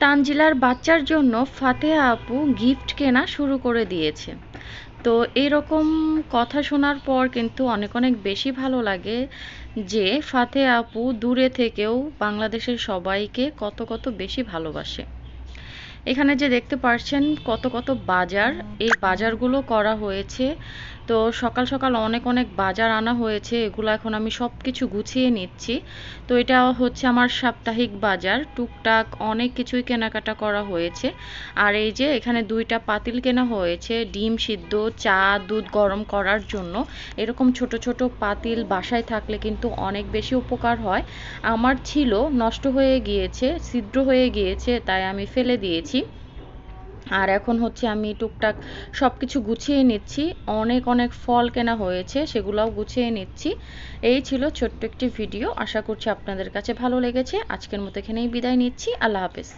তানজিলার বাচ্চার জন্য ফাতেহা আপু গিফট কেনা শুরু করে দিয়েছে। তো এরকম কথা শোনার পর কিন্তু অনেক অনেক বেশি ভালো লাগে যে ফাতেহা আপু দূরে থেকেও বাংলাদেশের সবাইকে কত কত বেশি ভালোবাসে। এখানে যে দেখতে পাচ্ছেন কত কত বাজার, এই বাজারগুলো করা হয়েছে। তো সকাল সকাল অনেক অনেক বাজার আনা হয়েছে, এগুলো এখন আমি সব কিছু গুছিয়ে নিচ্ছি। তো এটা হচ্ছে আমার সাপ্তাহিক বাজার, টুকটাক অনেক কিছুই কেনাকাটা করা হয়েছে। আর এই যে এখানে দুইটা পাতিল কেনা হয়েছে, ডিম সিদ্ধ, চা, দুধ গরম করার জন্য। এরকম ছোট ছোট পাতিল বাসায় থাকলে কিন্তু অনেক বেশি উপকার হয়। আমার ছিল, নষ্ট হয়ে গিয়েছে, ছিদ্র হয়ে গিয়েছে, তাই আমি ফেলে দিয়েছি। আর এখন হচ্ছে আমি টুকটাক সব কিছু গুছিয়ে নিচ্ছি। অনেক অনেক ফল কেনা হয়েছে, সেগুলোও গুছিয়ে নিচ্ছি। এই ছিল ছোট্ট একটি ভিডিও। আশা করছি আপনাদের কাছে ভালো লেগেছে। আজকের মতো এখানেই বিদায় নিচ্ছি। আল্লাহ হাফেজ।